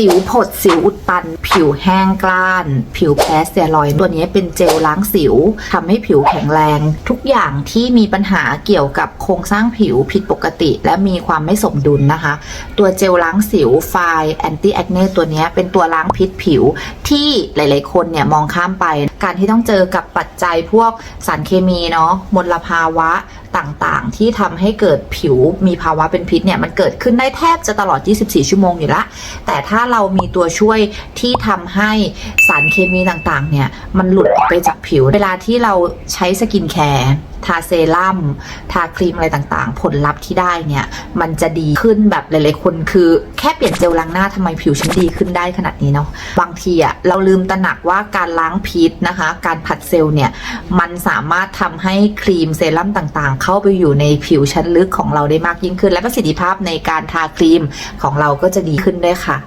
สิวผดสิวอุดตัน ผิวแห้งกร้าน ผิวแพ้สเตียรอยตัวนี้เป็นเจลล้างสิวทำให้ผิวแข็งแรง ทุกอย่างที่มีปัญหาเกี่ยวกับโครงสร้างผิวผิดปกติ และมีความไม่สมดุลนะคะ ตัวเจลล้างสิวไฟแอนตี้แอคเน่ตัวนี้เป็นตัวล้างพิษผิวที่หลาย ๆ คนเนี่ยมองข้ามไป การที่ต้องเจอกับปัจจัยพวกสารเคมีเนาะมลภาวะ ต่างๆ ที่ทำให้เกิดผิวมีภาวะเป็นพิษเนี่ยมันเกิดขึ้นได้แทบจะตลอด 24 ชั่วโมงอยู่ละ แต่ถ้าเรามีตัวช่วยที่ทำให้สารเคมีต่างๆ เนี่ยมันหลุดออกไปจากผิว เวลาที่เราใช้สกินแคร์ ทาเซรั่มทาครีมอะไรต่างๆ ผลลัพธ์ที่ได้เนี่ย มันจะดีขึ้นแบบหลายๆคนคือแค่เปลี่ยนเจลล้างหน้าทำไมผิวฉันดีขึ้นได้ขนาดนี้เนาะบางทีอะเราลืมตระหนักว่าการล้างพิษนะคะ การผัดเซลล์เนี่ย มันสามารถทำให้ครีมเซรั่มต่างๆ เข้าไปอยู่ในผิวชั้นลึกของเราได้มากยิ่งขึ้น และประสิทธิภาพในการทาครีมของเราก็จะดีขึ้นด้วยค่ะ